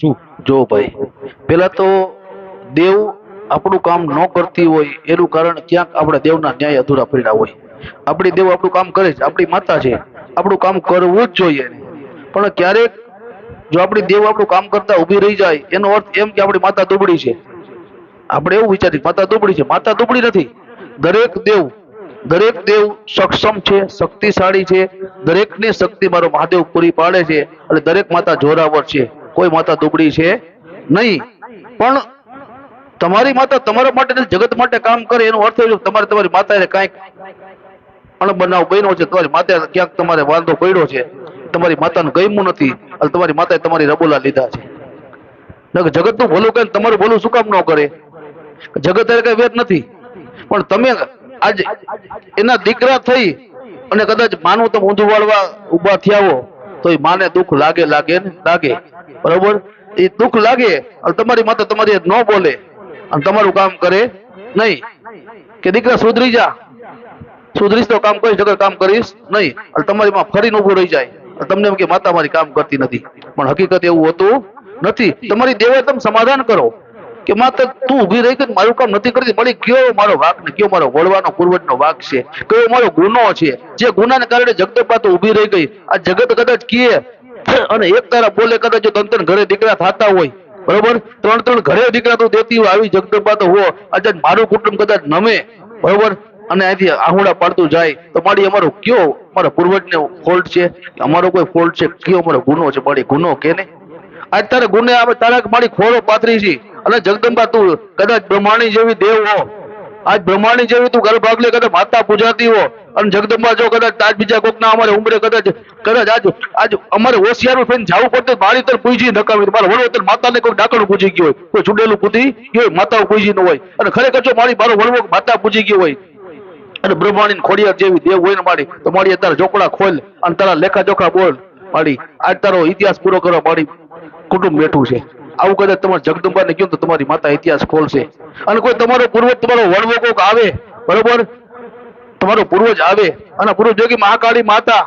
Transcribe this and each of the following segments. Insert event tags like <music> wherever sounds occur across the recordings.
શું? જો ભાઈ, પેલા તો દેવ આપણું કામ ન કરતી હોય, એનું કારણ ક્યાંક આપણા દેવના ન્યાય અધૂરા પડ્યા હોય. આપણી દેવ આપણું કામ કરે છે, આપણી માતા છે, આપણું કામ કરવું જ જોઈએ. પણ ક્યારેક જો આપણી દેવ આપણું કામ કરતા ઊભી રહી જાય, એનો અર્થ એમ કે આપણી માતા દુબળી છે. આપણે એવું વિચારીએ માતા દુબળી છે, માતા દુબળી નથી. દરેક દેવ દરેક દેવ સક્ષમ છે, શક્તિશાળી છે, દરેકની શક્તિ મારો મહાદેવ પૂરી પાડે છે, અને દરેક માતા જોરાવર છે. કોઈ માતા દુબળી છે નહીં. પણ તમારી માતા તમારા માટે જગત માટે કામ કરે, એનો અર્થ એ તમારે તમારી માતાને કાંઈક અણબનાવ બન્યો છે, તમારી માતા ક્યાંક તમારે વાંધો પડ્યો છે, તમારી માતાને ગમ્યું નથી, અને તમારી માતાએ તમારી રબોલા લીધા છે. જગતનું ભલું કરે તમારું ભલું શું કામ ન કરે? જગત એ કઈ વેદ નથી. પણ તમે આજ એના દીકરા થઈ અને કદાચ માનું તમે ઊંધું વાળવા ઊભા થયા હો, તો એ માને દુઃખ લાગે લાગે લાગે. બરોબર? એ દુઃખ લાગે અને તમારી માતા તમારી ન બોલે અને તમારું કામ કરે નહીં. કે દીકરા, સુધરી જા. સુધરીશ તો કામ કરીશ, નકર કામ કરીશ નહીં. અને તમારી માં ફરીને ઊભું રહી જાય. તમને એમ કે માતા મારી કામ કરતી નથી. પણ હકીકત એવું હોતું નથી. તમારી દેવે તમે સમાધાન કરો. કે માત્ર તું ઊભી રહી કે મારું કામ નથી કરતી મળી કયો મારો વાક ને કયો મારો વળવાનો, પૂર્વજનો વાક છે? કયો મારો ગુનો છે? જે ગુનાને કારણે જગદંબા તો ઊભી રહી ગઈ. આ જગત કદાચ કીએ <coughs> અને એક તારા બોલે કદાચ ત્રણ ત્રણ ઘરે દીકરા થતા હોય, બરોબર? ત્રણ ત્રણ ઘરે દીકરા તો દેતી હોય, આવી જગદંબા તો હો, આજે મારું કુટુંબ કદાચ નમે, બરોબર? અને અહીંથી આહુડા પાડતું જાય, તો મારી અમારો કયો મારા પૂર્વજને ફોલ્ટ છે? અમારો કોઈ ફોલ્ટ છે? કયો અમારો ગુનો છે? મારી ગુનો કે ને આજ તારે ગુને આવે તારા મારી ખોળો પાથરી છે. અને જગદંબા તું કદાચ બ્રહ્માણી જેવી દેવ હો આજ બ્રહ્માણી જેવી તું ગર્ભ આગલે કદાચ માતા પૂજાતી હો, અને જગદંબા જો કદાચ આજ બીજા કોક ના અમારે ઉમરે કદાચ કદાચ આજ આજ અમારે હોશિયારું થઈને જવું પડતું મારી તર પૂજી નકામી મારે વડો તર માતાને કોઈ ડાકણું પૂજી ગયું હોય, કોઈ ચૂડેલું પૂજી ગયું હોય, માતાઓ પૂજી ન હોય, અને ખરેખર જો મારી, મારો વડવો માતા પૂજી ગયો હોય, અને બ્રહ્માણી ને ખોડિયાર જેવી દેવ હોય ને મારી, તો મારી તારા ચોપડા ખોલ, અને તારા લેખા જોખા બોલ, મારી, આજ તારો ઇતિહાસ પૂરો કરવા મારી કુટુંબ બેઠું છે. આવું કદાચ તમારે જગદંબા ને કહ્યું તો તમારી માતા ઇતિહાસ ખોલશે. અને કોઈ તમારો પૂર્વજ, તમારો વડવો કોક આવે, બરોબર? તમારો પૂર્વજ આવે, અને પૂર્વજ જોગી મહાકાળી માતા,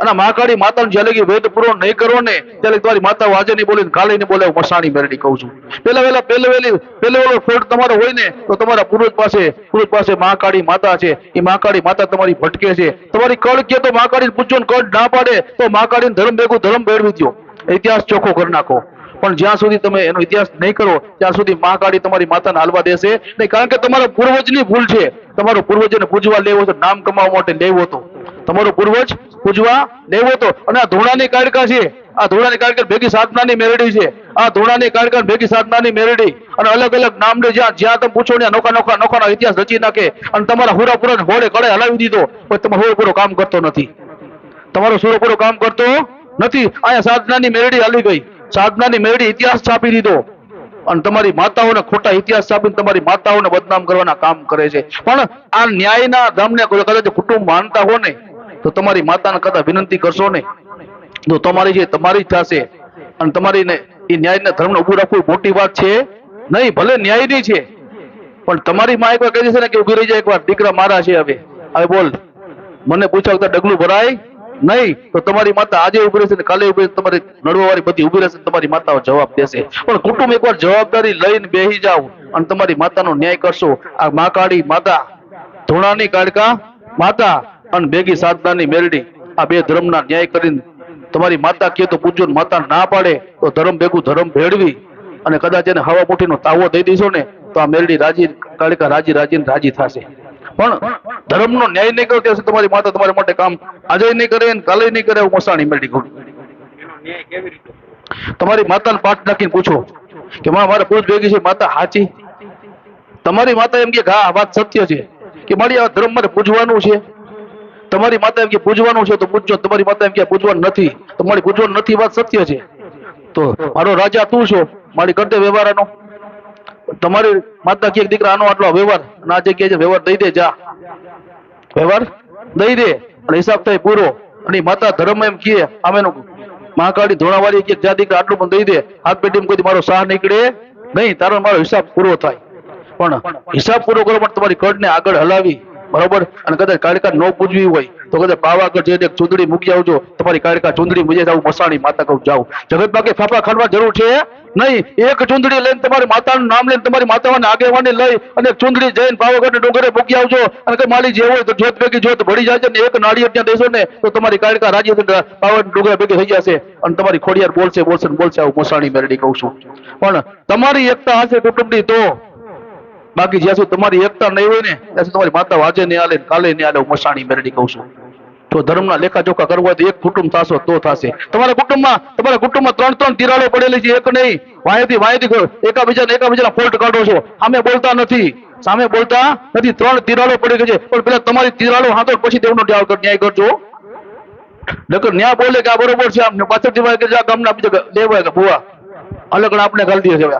અને મહાકાળી માતાનું જ્યારે લગી વેદ પૂરો નહીં કરો ને ત્યારે તમારી માતા આજે નહીં બોલે કાલે નહીં બોલે મસાણી મેરડી કહું છું. પેલા વેલા પેલે વેલી પેલે વેલો ફોલ્ટ તમારો હોય ને, તો તમારા પૂર્વજ પાસે પૂર્વજ પાસે મહાકાળી માતા છે. એ મહાકાળી માતા તમારી ભટકે છે. તમારી કળ કે તો મહાકાળી પૂછો ને કળ ના પાડે, તો મહાકાળી ધર્મ ભેગું ધર્મ ભેળવી દો ઇતિહાસ ચોખ્ખો કરી નાખો. પણ જ્યાં સુધી તમે એનો ઇતિહાસ નહીં કરો, ત્યાં સુધી મહાકાળી તમારી માતાને હાલવા દેશે નહીં. કારણ કે તમારા પૂર્વજની ભૂલ છે. તમારો પૂર્વજને પૂજવા લેવો તો નામ કમાવા માટે લેવો હતો. તમારો પૂર્વજ પૂજવા લેવો હતો. અને આ ધોળાની કાળકા છે. આ ધોળાની કાળકા ભેગી સાધનાની મેરડી છે. આ ધોળાની કાળકા ભેગી સાધનાની મેરડી. અને અલગ અલગ નામને જ્યાં જ્યાં તમે પૂછો ને નોખા નોખા, નોખાના ઇતિહાસ રચી નાખે. અને તમારા હુરાપુરા પૂરા ઘોડે કડે હલાવી દીધો. પણ તમે હુરો કામ કરતો નથી. તમારો સુરો કામ કરતો નથી. અહીંયા સાધનાની મેરડી હાલી ગઈ. સાધનાની મેળવી ઇતિહાસ છાપી દીધો. અને તમારી માતાઓને ખોટા ઇતિહાસ છાપીને તમારી માતાઓને બદનામ કરવાના કામ કરે છે. પણ આ ન્યાયના ધામને કદાચ કુટુંબ માનતા હો ને, તો તમારી માતાને કદાચ વિનંતી કરશો ને, તો તમારી જે તમારી જ થશે અને તમારી એ ન્યાયના ધર્મને ઉભું રાખવું મોટી વાત છે. નહીં, ભલે ન્યાયની છે, પણ તમારી માં એકવાર કહી દેશે ને કે ઊભી રહી જાય એકવાર, દીકરા મારા છે હવે. હવે બોલ. મને પૂછાવતા ડગલું ભરાય. નહીં, તો તમારી માતા આજે ઊભી રહેશે ને કાલે ઊભી તમારી નડવા વાળી બધી ઊભી રહેશે તમારી માતાઓ જવાબ દેશે. પણ કુટુંબ એકવાર જવાબદારી લઈને બેસી જાવ અને તમારી માતાનો ન્યાય કરશો. આ મહાકાળી માતા, ધૂણાની કાળકા માતા અને ભેગી સાધનાની મેરડી. આ બે ધર્મના ન્યાય કરીને તમારી માતા કહે તો પૂજ્યો માતા ના પાડે, તો ધર્મ ભેગું ધર્મ ભેળવી અને કદાચ એને હવા મુઠીનો તાવો દઈ દઈશો ને, તો આ મેરડી રાજી, કાળકા રાજી રાજી ને રાજી થશે. પણ ધર્મનો ન્યાય નહીં કરો ત્યાં સુધી તમારી માતા તમારા માટે કામ આજે નહીં કરે ને કાલે નહીં કરે એવું મસાણી મેળી કહું તમારી માતાને પાઠ નાખીને પૂછો કે મારા પુરુષ ભેગી છે, માતા હાચી? તમારી માતા એમ કે હા વાત સત્ય છે. કે મારી આ ધર્મ મારે પૂજવાનું છે. તમારી માતા એમ કે, પૂજવાનું છે તો પૂજજો તમારી માતા એમ કે, પૂજવાનું નથી. તમારી પૂજવાનું નથી વાત સત્ય છે. તો મારો રાજા તું છો? મારી કરતે વ્યવહારનો તમારી માતા કે દીકરા આનો આટલો વ્યવહાર અને આજે કે છે, વ્યવહાર દઈ દે, જા. વ્યવહાર દઈ દે અને હિસાબ થાય પૂરો. અને માતા ધર્મ એમ કહે આમેનું મહાકાળી ધોળાવાળી કે જા દીકરા, આટલું પણ દઈ દે. હાથ પેટીમાં કોઈ મારો સાહ નીકળે નહીં. તારો મારો હિસાબ પૂરો થાય. પણ હિસાબ પૂરો કરો પણ તમારી કડને આગળ હલાવી, બરોબર? અને કદાચ કાળકા ન પૂજવી હોય તો કદાચ પાવાગઢ જઈને ચૂંદડી મૂકી આવજો. તમારી કાળકા ચૂંદડી મૂકી જાવ મસાણી માતા કહું જાવ જગત બાકી ફાફા ખાંડવા જરૂર છે? નહીં. એક ચૂંદડી લઈને તમારી માતાનું નામ લઈને તમારી માતાઓને આગેવાની લઈ અને ચૂંદડી જઈને પાવાગઢ ડુંગરે મૂકી આવજો. અને કે માલી જે હોય તો જોત ભેગી જોત ભળી જાય ને એક નાળિયેર ત્યાં દેશો ને તો તમારી કાળકા રાજ્ય પાવાગઢ ડુંગરે ભેગી થઈ જશે. અને તમારી ખોડિયાર બોલશે બોલશે બોલશે આવું મસાણી મેરડી કહું છું. પણ તમારી એકતા હશે કુટુંબની તો બાકી જ્યાં સુધી તમારી એકતા નહીં હોય ને, ત્યાં સુધી તમારી માતા વાજે નહીં આલે કાલે નહીં આલે હું મસાણી મેરડી કહું છું. તો ધર્મના લેખાજોખા કરવા હોય તો એક કુટુંબ થશો તો થશે. તમારા કુટુંબમાં તમારા કુટુંબમાં ત્રણ ત્રણ તિરાડો પડેલી છે, એક નહીં. વાયથી વાયથી. એકાબીજાને એકાબીજાના ફોલ્ટ કાઢો છો. સામે બોલતા નથી. સામે બોલતા નથી. ત્રણ તિરાડો પડી ગઈ છે. પણ પેલા તમારી તિરાડો હાથો પછી દેવનો ન્યાય કર- ન્યાય કરજો. નકર ન્યા બોલે કે આ બરોબર છે, આમ પાછળથી ગામના બીજા લેવાય કે ભુવા. અલગ આપણે ગાલી દે છે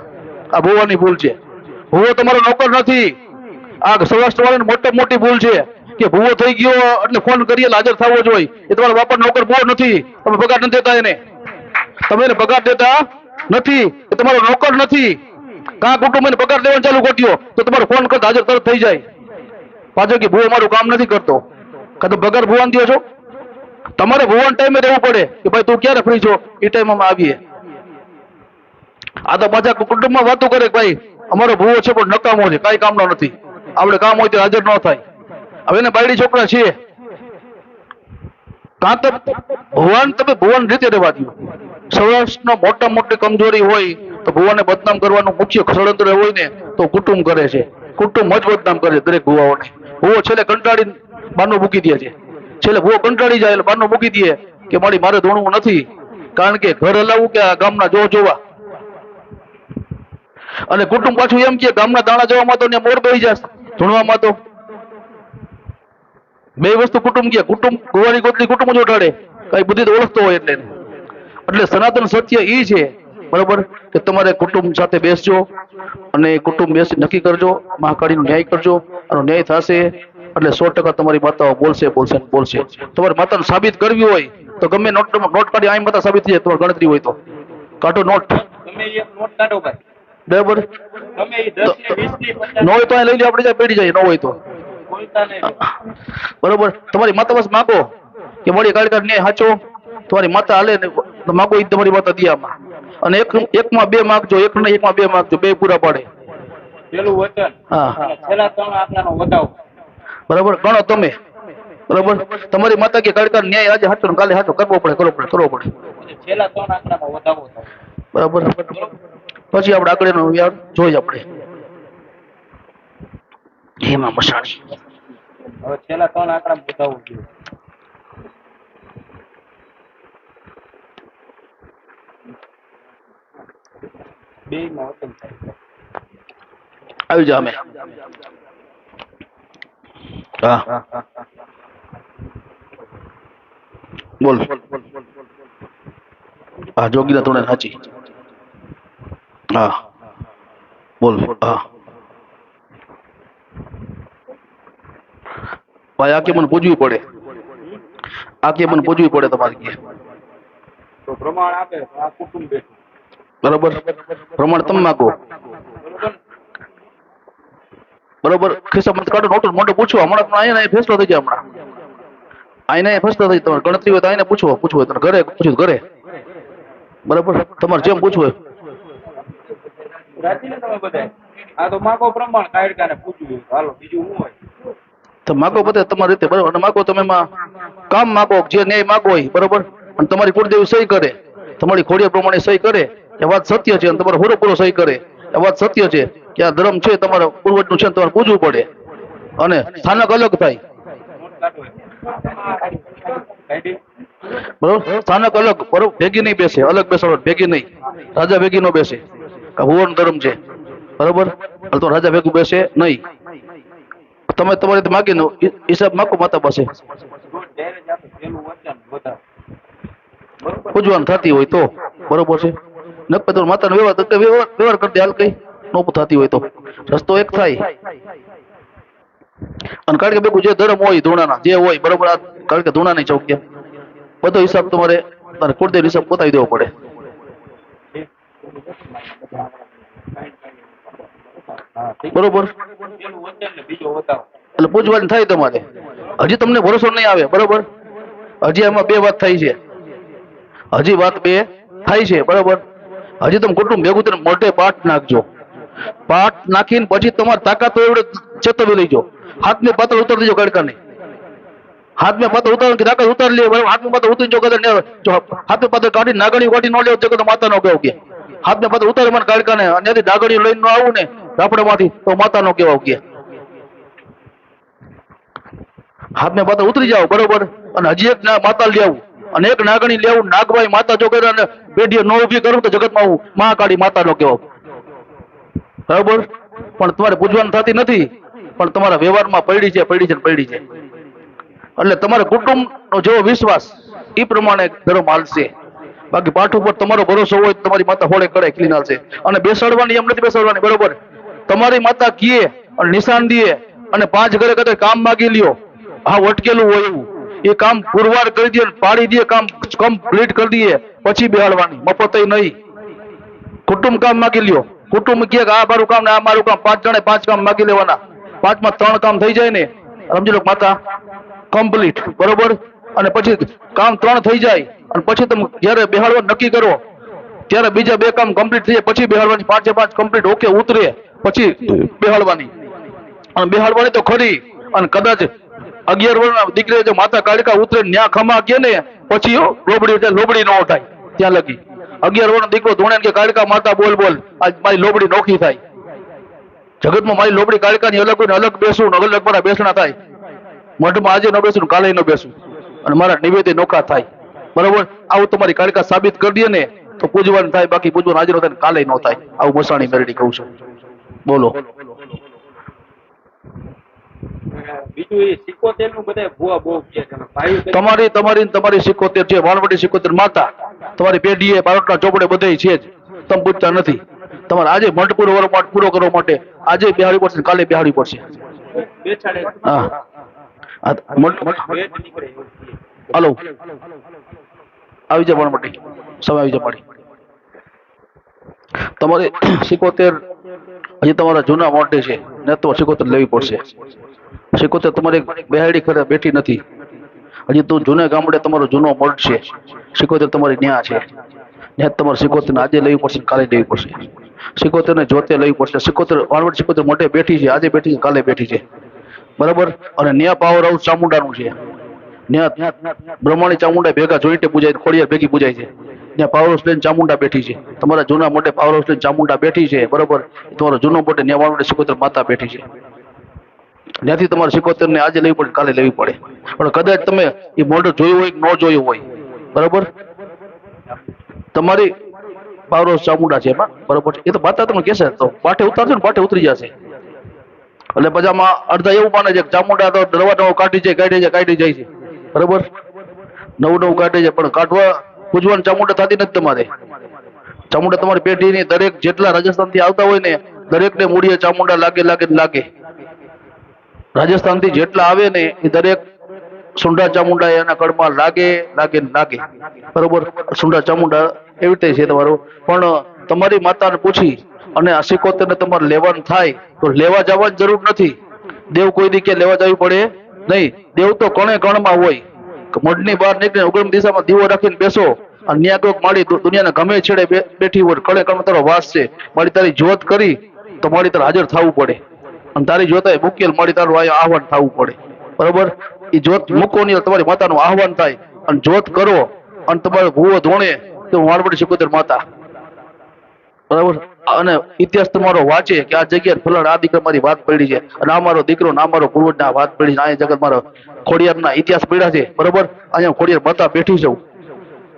આ ભુવાની ભૂલ છે. ભુવો તમારો નોકર નથી. આ સૌરાષ્ટ્ર વાળાની મોટી મોટી ભૂલ છે કે ભૂવો થઈ ગયો એટલે ફોન કરીએ હાજર થવો જોઈએ. એ તમારા બાપા નોકર ભૂવો નથી. તમે પગાર નથી દેતા એને. તમે એને પગાર દેતા નથી. એ તમારો નોકર નથી. કાં કુટુંબ એને પગાર દેવાનું ચાલુ કર્યો તો તમારો ફોન કરતા હાજર તરત થઈ જાય. પાછો કે ભૂવો મારું કામ નથી કરતો. કાં તો પગાર ભુવાન દો છો? તમારે ભુવન ટાઈમે રહેવું પડે કે ભાઈ તું ક્યારે ફ્રી છો? એ ટાઈમ આવીએ. આ તો પાછા કુટુંબમાં વાતો કરે ભાઈ અમારો ભૂવો છે પણ નકામો છે, કાંઈ કામનો નથી. આપણે કામ હોય તો હાજર ન થાય. હવે એને બાયડી છોકરા છીએ. કાં તો ભુવન તમે ભુવન રીતે રહેવા દો સૌરાષ્ટ્રનો મોટા મોટી કમજોરી હોય તો ભુવાને બદનામ કરવાનું મુખ્ય ષડયંત્ર હોય ને તો કુટુંબ કરે છે. કુટુંબ જ બદનામ કરે દરેક ભુવાઓને. ભુવો છેલ્લે કંટાળી બાનું મૂકી દે છે. છેલ્લે ભુવો કંટાળી જાય એટલે બાનું મૂકી દે કે મારી મારે ધોણવું નથી. કારણ કે ઘર હલાવવું કે આ ગામના જો જોવા? અને કુટુંબ પાછું એમ કે ગામના દાણા જવામાં તો મોર બેહી જશે. ધૂણવામાં તો. બે વસ્તુ કુટુંબ કે, કુટુંબ ગોવાળી ગોતલી કુટુંબ જ ઉઠાડે કઈ બુદ્ધિ ઓળખતો હોય એટલે. એટલે સનાતન સત્ય એ છે, બરોબર, કે તમારે કુટુંબ સાથે બેસજો અને કુટુંબ બેસી નક્કી કરજો, મહાકાળીનો ન્યાય કરજો અને ન્યાય થશે, એટલે સો ટકા તમારી માતાઓ બોલશે બોલશે બોલશે. તમારી માતાને સાબિત કરવી હોય, તો ગમે નોટ નોટ કાઢી આઈ માતા સાબિત થઈ જાય, તમારી ગણતરી હોય તો. કાઢો નોટ. નોટ કાઢો ભાઈ. બરાબર ને હોય તો લઈ લો આપણે પેઢી જાય ન હોય તો. બરોબર? તમારી માતા બસ માગો કે મળી કાઢ ન્યાય સાચો તમારી માતા હાલે ને માગો એ તમારી માતા દિયામાં અને એક એકમાં બે માગજો એક ને એકમાં બે માગજો બે પૂરા પાડે. પેલું વચન. હા. છેલ્લા ત્રણ આંકડાનો વધાવો બરાબર? ગણો તમે. બરાબર? તમારી માતા કે કાઢ ન્યાય આજે સાચો ને કાલે સાચો કરવો પડે કરવો પડે કરવો પડે. છેલ્લા ત્રણ આંકડાનો વધાવો બરાબર? પછી આપણે આગળ એનું યાર જોઈએ આપણે. હેમાં મસાણી. હવે છેલ્લા ત્રણ આંકડા વધાવવું જોઈએ બે માં વચન થાય આવી જા અમે. હા. બોલ. હા જોગીદા તોડે સાચી. હા બોલ હા ભાઈ આ કે મને પૂજવી પડે આ કે મને પૂજવી પડે તમારે કે તો પ્રમાણ આપે તો આ કુટુંબ બેઠું બરોબર પ્રમાણ તમે માગો બરોબર બરોબર ખિસ્સામાં કાઢો નોટો મોટો પૂછો હમણાં પણ અહીંયા ને અહીંયા ફેસલો થઈ જાય હમણાં। અહીંયા ફેસલો થઈ તમારે ગણતરી હોય તો અહીંયા પૂછવો પૂછવું હોય તો ઘરે પૂછ્યું તો ઘરે. બરાબર? તમારે જેમ પૂછવું હોય. તો માગો પ્રમાણ બધે તમારી રીતે, બરાબર? અને માગો તમે કામ માગો, જે ન્યાય માગો હોય, બરોબર? અને તમારી કુળદેવી સહી કરે. તમારી ખોડિયા પ્રમાણે સહી કરે. એ વાત સત્ય છે અને તમારો પૂરો પૂરો સહી કરે. એ વાત સત્ય છે કે આ ધર્મ છે, તમારા પૂર્વજનું છે તમારે પૂજવું પડે. અને સ્થાનક અલગ થાય. બરોબર? સ્થાનક અલગ, બરોબર? ભેગી નહીં બેસે, અલગ બેસાડો, ભેગી નહીં. રાજા ભેગી નો બેસે. ભુવન ધર્મ છે. બરોબર? હાલ તો રાજા ભેગું બેસે નહીં. તમે તમારી માગી નો હિસાબ માગો, માતા પાસે. પૂજવાન થતી હોય તો. બરોબર છે? નકર તો માતાનો વ્યવહાર તો વ્યવહાર કરી દે હાલ કઈ. નો થતી હોય તો. રસ્તો એક થાય. અને કારણ કે ભેગું જે ધર્મ હોય ધૂણાના, જે હોય, બરોબર? કારણ કે ધૂણાની ચોક્ય બધો હિસાબ તમારે તારે કુળદેવ હિસાબ પોતાવી દેવો પડે. બરોબર. એટલે પૂછવાની થાય તમારે. હજી તમને ભરોસો નહીં આવે, બરોબર? હજી એમાં બે વાત થઈ છે. હજી વાત બે થાય છે, બરોબર? હજી તમે કુટુંબ ભેગું થઈને મોટે પાઠ નાખજો. પાઠ નાખીને પછી તમારે તાકાત એવડે ચેતવી લઈજો હાથને પાતળ ઉતાર દેજો ગડકાની હાથમાં પાત્ર ઉતારો કે તાકાત ઉતારી લે હાથમાં પાત્ર ઉતરી જો કદાચ હાથમાં પાત્ર કાઢી નાગણી વાટી ન લેવો જગત માતા નો કહેવું કે. હાથમાં પાતળ ઉતારી મને કડકાને અને ત્યાંથી ડાગણી લઈને ન આવું ને રાપડામાંથી તો માતા નો કેવા કે હાથને પાછા ઉતરી જાવ બરોબર? અને હજી એક માતા માતા લેવું અને એક નાગણી લેવું નાગભાઈ માતા જો કરે અને પેઢીએ નો ઊભી કરું તો જગતમાં હું મહાકાળી માતા નો કેવા બરાબર? પણ તમારે પૂજવાનું થતી નથી, પણ તમારા વ્યવહારમાં પડી છે પડી છે ને પડી છે. એટલે તમારા કુટુંબનો જેવો વિશ્વાસ એ પ્રમાણે ધર્મ હાલશે. બાકી પાઠ ઉપર તમારો ભરોસો હોય તમારી માતા હોળે કરે ક્લીન હાલશે અને બેસાડવાની એમ નથી બેસાડવાની, બરોબર? તમારી માતા કીએ અને નિશાન દે અને પાંચ ઘરે કદાચ કામ માગી લ્યો. હા અટકેલું હોય એવું. એ કામ પુરવાર કરી દે પાડી દે, કામ કમ્પ્લીટ કરી દઈએ પછી બેહાડવાની. મફત નહીં. કુટુંબ કામ માગી લ્યો. કુટુંબ કહે કે આ મારું કામ ને આ મારું કામ. પાંચ જણે પાંચ કામ માગી લેવાના. પાંચમાં ત્રણ કામ થઈ જાય ને. સમજી લો માતા કમ્પ્લીટ બરોબર? અને પછી કામ ત્રણ થઈ જાય અને પછી તમે જ્યારે બેહાડવાનું નક્કી કરો, ત્યારે બીજા બે કામ કમ્પ્લીટ થઈ જાય, પછી બેહાડવાની પાંચે પાંચ કમ્પ્લીટ ઓકે ઉતરે, પછી બેહાડવાની. અને બેહાડવાની તો ખરી, અને કદાચ અગિયાર વર્ષના દીકરી માતા કાળિકા ઉતરે, ન્યા ખમા કે ને, પછી લોબડી લોબડી નો થાય ત્યાં લગી. અગિયાર વર્ષનો દીકરો ધોણે કે કાળિકા માતા બોલ બોલ આજ મારી લોબડી નોખી થાય. જગતમાં મારી લોબડી કાળિકાની અલગ અલગ બેસું અલગ બધા બેસણા થાય. મઠમાં આજે ન બેસું કાલે ન બેસું. અને મારા નિવેદન નોખા થાય. બરોબર? આવું તમારી કાળકા સાબિત કરી દે ને તો પૂજવાનું થાય બાકી પૂજવાનું હાજર થાય કાલે ન થાય. આવું મસાણી મેરડી કહું છું. બોલો. તમારી તમારી તમારી સિકોતેર છે સિકોતેર માતા. તમારી પેઢીએ બાળકના ચોપડે બધે છે જ. તમે પૂછતા નથી. તમારે આજે મઠ પૂરો કરવા માટે પૂરો કરવા માટે આજે બેહાડી પડશે કાલે બેહાડી પડશે. હા. હલો આવી જા વાણવટી સમય આવી જા મારી તમારે સિકોતેર હજી તમારા જૂના મોટે છે ને તો સિકોતેર લેવી પડશે સિકોતેર તમારે બેહાડી ખરે બેઠી નથી હજી તું જૂના ગામડે તમારો જૂનો મઠ છે સિકોતેર તમારી ન્યા છે ને તમારે સિકોતેર આજે લેવી પડશે કાલે લેવી પડશે સિકોતેર ને જોતે લેવી પડશે સિકોતેર વાણવટ સિકોતેર મોટે બેઠી છે આજે બેઠી છે કાલે બેઠી છે બરાબર? અને ન્યા પાવર હાઉસ ચામુંડાનું છે. બ્રહ્માણી ચામુંડા ભેગા જોઈન્ટે પૂજાય, ખોડિયાર ભેગી પૂજાય છે. ત્યાં પાવર હાઉસ લઈને ચામુંડા બેઠી છે. તમારા જૂના મોટે પાવર હાઉસ લઈને ચામુંડા બેઠી છે, બરાબર? તમારો જૂનો મોટે ન્યા વાળવડે સિકોતેર માતા બેઠી છે. ત્યાંથી તમારે સિકોતરને આજે લેવી પડે, કાલે લેવી પડે. પણ કદાચ તમે એ મોઢું જોયું હોય કે ન જોયું હોય, બરાબર? તમારી પાવર હાઉસ ચામુંડા છે એમાં, બરાબર? એ તો માતા તમને કહેશે તો પાઠે ઉતારશે ને પાઠે ઉતરી જશે. એટલે પછી અડધા એવું માને છે કે ચામુંડા તો નવા નવું કાઢી જાય કાઢી જાય કાઢી જાય છે. બરોબર? નવું નવું કાઢી જાય પણ કાઢવા પૂજવાની ચામુંડા થતી નથી તમારે. ચામુંડા તમારી પેઢીની દરેક જેટલા રાજસ્થાનથી આવતા હોય ને દરેકને મૂળીએ ચામુંડા લાગે લાગે લાગે. રાજસ્થાનથી જેટલા આવે ને એ દરેક સુંડા ચામુંડા એના કડમાં લાગે લાગે લાગે. બરોબર? સુંડા ચામુંડા એવી રીતે છે તમારું. પણ તમારી માતાને પૂછી અને આ સિકોતેરને તમારે લેવાનું થાય તો લેવા જવાની જરૂર નથી. દેવ કોઈ દી લેવા જવી પડે નહીં. દેવ તો કણે કણમાં હોય. મઢની બહાર નીકળીને ઉગમ દિશામાં દીવો રાખીને બેસો. અને ન્યા કોઈક માળી દુનિયાના ગમે છેડે બેઠી હોય, કણે કણમાં તારો વાસ છે. મારી તારી જોત કરી તો મારી તારે હાજર થવું પડે. અને તારી જોતાય મૂકેલ મારી તારું આહવાન થવું પડે. બરોબર? એ જોત મૂકો નહીં તમારી માતાનું આહવાન થાય. અને જોત કરો. અને તમારો ભૂવો ધોણે તો વાળવડી સિકોતેર માતા. બરાબર? અને ઇતિહાસ તમારો વાંચે કે આ જગ્યાએ ફલાણ આ દીકરા મારી વાત પડી છે અને આ મારો દીકરો ને મારો પૂર્વજ ના વાત પડી છે. આ જગત મારો ખોડિયારના ઇતિહાસ પડ્યા છે. બરોબર? અહીંયા ખોડિયાર બતા બેઠી છું.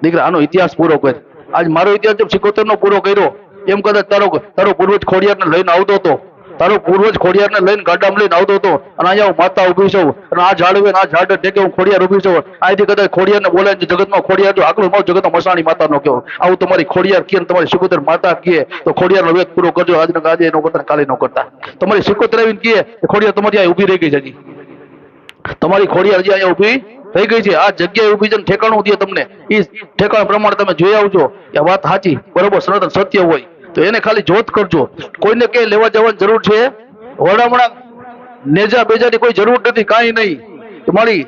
દીકરા, આનો ઇતિહાસ પૂરો કર. આજ મારો ઇતિહાસ જેમ સિકોતેર નો પૂરો કર્યો, એમ કદાચ તારો તારો પૂર્વજ ખોડિયાર ને લઈને આવતો હતો. તારો પૂર્વજ ખોડિયાર ને લઈને ગાડામાં લઈને આવતો હતો. અને અહીંયા હું માતા ઊભી છું. અને આ ઝાડવે આ ઝાડ ટેકે હું ખોડિયાર ઊભી છું. અહીંથી કદાચ ખોડિયાર ને બોલાય ને જગતમાં ખોડિયાર જો આકલું મારું જગતમાં મસાણી માતા નો કહેવો આવું તમારી ખોડિયાર કીએ તમારી સિકોતેર માતા કહે તો ખોડિયાર નો વેદ પૂરો કરજો. આજનો આજે નો કરતા કાલે નો કરતા. તમારી સિકોતેર આવીને કીએ ખોડિયાર તમારી આ ઊભી રહી ગઈ છે તમારી ખોડિયાર હજી અહીંયા ઊભી થઈ ગઈ છે. આ જગ્યાએ ઊભી છે ઠેકાણું દે તમને. એ ઠેકાણ પ્રમાણે તમે જોઈ આવજો. એ વાત સાચી. બરોબર, સનાતન સત્ય હોય. તો એને ખાલી જોત કરજો. કોઈને કઈ લેવા જવાની જરૂર છે? વડામણા નેજા બેજાની કોઈ જરૂર નથી, કાંઈ નહીં. તમારી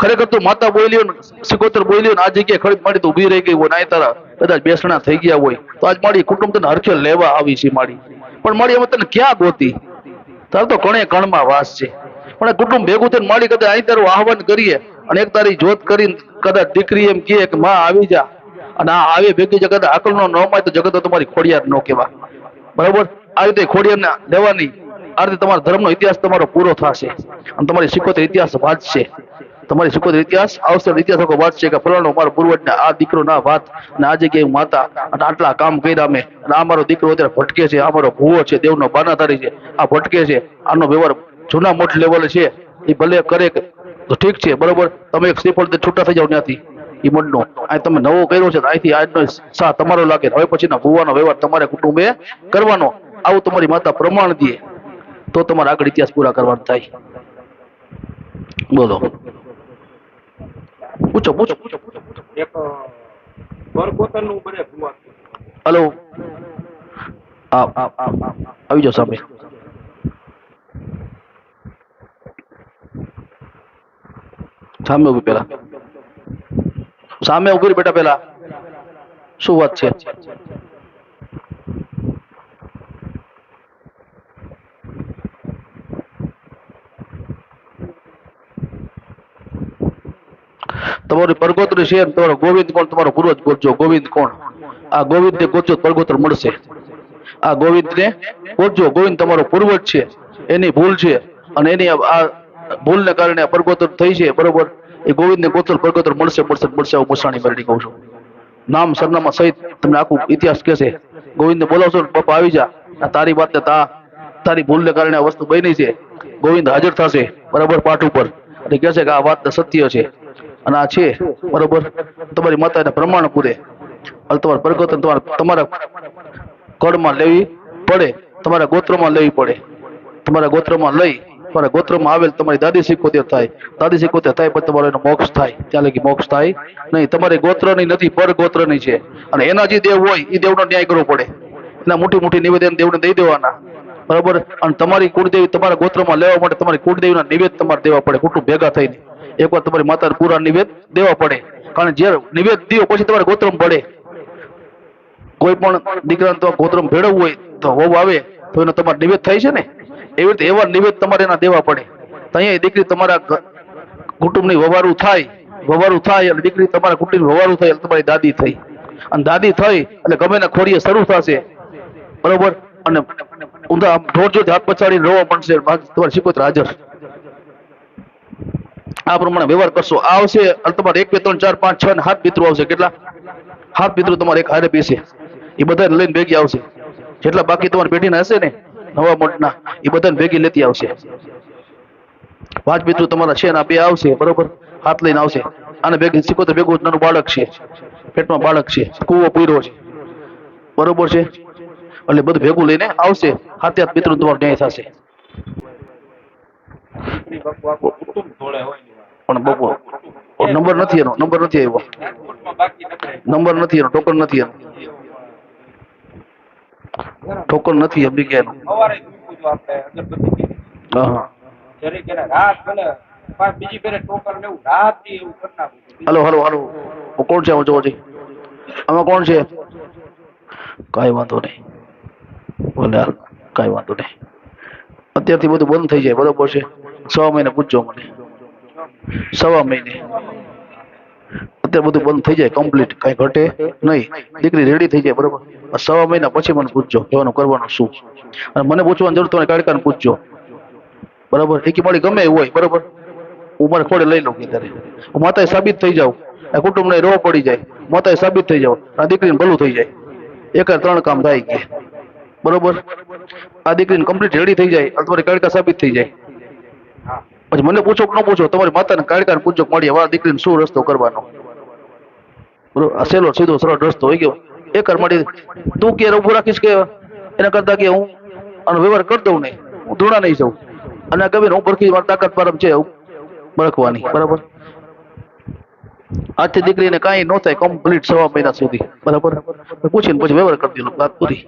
ખરેખર તો માતા બોલ્યો સિકોતર બોલ્યો આ જગ્યાએ ખરીદ મારી તો ઊભી રહી ગઈ હોય, નાય તારા કદાચ બેસણા થઈ ગયા હોય. તો આજ મારી કુટુંબ તને હરખે લેવા આવી છે મારી. પણ મારી અમે તને ક્યાં ગોતી? તાર તો કણે કણમાં વાસ છે. પણ કુટુંબ ભેગું થઈને મારી કદાચ અહીં તારું આહવાન કરીએ અને એક તારી જોત કરીને કદાચ દીકરી એમ કહે કે, માં, આવી જા. અને આ આવી ભેગી જગત, આકલનો ન હોય તો જગત તમારી ખોડિયાર ન કહેવા બરોબર? આ રીતે ખોડિયારને લેવાની આ રીતે તમારા ધર્મનો ઇતિહાસ તમારો પૂરો થશે. અને તમારી સિકોતેર ઇતિહાસ વાંચશે. તમારી સિકોતેર ઇતિહાસ, આવશે ઇતિહાસ આખો વાંચશે કે ફલાણો મારો પૂર્વજને આ દીકરો ના વાત અને આ જગ્યાએ માતા અને આટલા કામ કર્યા અમે અને આ મારો દીકરો અત્યારે ભટકે છે, આ મારો ભૂવો છે, દેવનો બાનાધારી છે, આ ભટકે છે. આનો વ્યવહાર જૂના મોટ લેવલે છે. એ ભલે કરે તો ઠીક છે, બરોબર? તમે એક શ્રીફળ છૂટા થઈ જાવ ત્યાંથી. એ મનનો. આ તમે નવો કર્યો છે અહીંથી આજનો સા તમારો લાગે. હવે પછીના ભૂવાનો વ્યવહાર તમારે કુટુંબે કરવાનો. આવું તમારી માતા પ્રમાણ દે તો તમારે આગળ ઇતિહાસ પૂરા કરવાનો થાય. બોલો. પૂછો પૂછો. પૂછો હલો. આવી જાઓ સામે. સામે ઊભી પેલા સામે ઊભી બેટા પેલા શું વાત છે? તમારી પરગોત્રી છે તમારો ગોવિંદ કોણ? તમારો પૂર્વજ ગોતજો. ગોવિંદ કોણ? આ ગોવિંદ ને ગોતજો તો પરગોત્ર મળશે. આ ગોવિંદ ને ગોતજો. ગોવિંદ તમારો પૂર્વજ છે. એની ભૂલ છે. અને એની આ ભૂલને કારણે પરગોત્ર થઈ છે. બરોબર? એ ગોવિંદ ને ગોત્ર પરગોત્ર મળશે મળશે મળશે હું મસાણી મરડી કહું છું. નામ સરનામા સહિત તમને આખું ઇતિહાસ કહેશે ગોવિંદને બોલાવશો ને બાપા આવી જા. આ તારી વાતને તા, તારી ભૂલને કારણે આ વસ્તુ બની છે. ગોવિંદ હાજર થશે બરાબર પાઠ ઉપર. અને કહે છે કે આ વાત સત્ય છે. અને આ છે બરોબર. તમારી માતાને પ્રમાણ પૂરે. અને તમારે પરગોતન તમારા તમારા કળમાં લેવી પડે. તમારા ગોત્રમાં લેવી પડે. તમારા ગોત્રમાં લઈ તમારા ગોત્રમાં આવેલ તમારી દાદી સિકોતેર થાય, દાદી સિકોતેર થાય પછી તમારો એનો મોક્ષ થાય. ત્યાં લગી મોક્ષ થાય નહીં, તમારે ગોત્રની નથી પર ગોત્રની છે. અને એના જે દેવ હોય એ દેવનો ન્યાય કરવો પડે. એના મોટી મોટી નિવેદન દેવને દઈ દેવાના. બરાબર? અને તમારી કુળદેવી તમારા ગોત્રમાં લેવા માટે તમારી કુળદેવીના નિવેદ તમારે દેવા પડે કુટુંબ ભેગા થઈને. એકવાર તમારી માતાને પૂરા નિવેદ દેવા પડે. કારણ જ્યારે નિવેદ દો પછી તમારે ગોત્રમ પડે. કોઈ પણ દીકરાને તો ગોત્રમ ભેળવવું હોય તો વહુ આવે, તો એનો તમારે નિવેદ થાય છે ને? એવી રીતે એવા નિવેદ તમારે એના દેવા પડે. તો અહીંયા દીકરી તમારા કુટુંબની વવારું થાય વવારું થાય અને દીકરી તમારા કુટુંબ વવારું થાય એટલે તમારી દાદી થઈ. અને દાદી થઈ એટલે ગમે ના ખોરીએ શરૂ થશે. બરોબર? અને ઊંધા આમ હાથ પછાડીને રોવા પડશે તમારી શીખોતર હાજર આ પ્રમાણે વ્યવહાર કરશો. આ આવશે અને તમારે એક, બે, ત્રણ, ચાર, પાંચ, છ ને સાત મિત્રો આવશે. કેટલા? સાત મિત્રો તમારે એક હારે બેસે. એ બધા લઈને ભેગી આવશે. જેટલા બાકી તમારી પેઢીના હશે ને નવા મોટના એ બધાને ભેગી લેતી આવશે. પાંચ મિત્રો તમારા છે ને બે આવશે, બરોબર? હાથ લઈને આવશે. આને ભેગી તો ભેગું નાનું બાળક છે. પેટમાં બાળક છે. કૂવો પૂરો છે. બરોબર છે? એટલે બધું ભેગું લઈને આવશે. હાથે હાથ મિત્રો તમારો ન્યાય થશે. પણ બપોર નંબર નથી એનો, નંબર નથી આવ્યો. નંબર નથી એનો, ટોકન નથી એનો. ટોકન નથી અભી કે હાલો હાલો હાલો. કોણ છે? જોવો જી આમાં કોણ છે? કાંઈ વાંધો નહીં. ભલે હાલ કાંઈ વાંધો નહીં. અત્યારથી બધું બંધ થઈ જાય. બરોબર છે? સવા મહિને પૂછજો મને. સવા મહિને. અત્યારે બધું બંધ થઈ જાય કમ્પ્લીટ કઈ ઘટે નહીં. દીકરી રેડી થઈ જાય, બરોબર? સવા મહિના પછી મને પૂછજો જોવાનું કરવાનું શું? અને મને પૂછવાની જરૂર તમે કાઢકાને પૂછજો. બરાબર? એકી માળી ગમે હોય, બરાબર? હું મારે ખોડે લઈ લઉં ત્યારે હું માતાએ સાબિત થઈ જાઉં. આ કુટુંબને રો પડી જાય. માતાએ સાબિત થઈ જાઉં. આ દીકરીને ભલું થઈ જાય. એક ત્રણ કામ થાય કે. બરોબર? આ દીકરીને કમ્પ્લીટ રેડી થઈ જાય, અને તમારી કાળકા સાબિત થઈ જાય. પછી મને પૂછો કે ન પૂછો, તમારી માતાને કાળકાને પૂછો મળી આ દીકરીને શું રસ્તો કરવાનો? સહેલો સીધો સરળ રસ્તો હોય ગયો. એ મળી તું કે ઉભું રાખીશ કે એના કરતા કે હું આનો વ્યવહાર કરી દઉં નહીં. હું ધૂણા નહીં જાઉં. અને ગમે હું ભરખી મારી તાકાત પરમ છે બરખવાની બરાબર? આજથી દીકરીને કાંઈ ન થાય કમ્પ્લીટ સવા મહિના સુધી. બરાબર? પૂછીને પછી વ્યવહાર કરી દેલો વાત પૂરી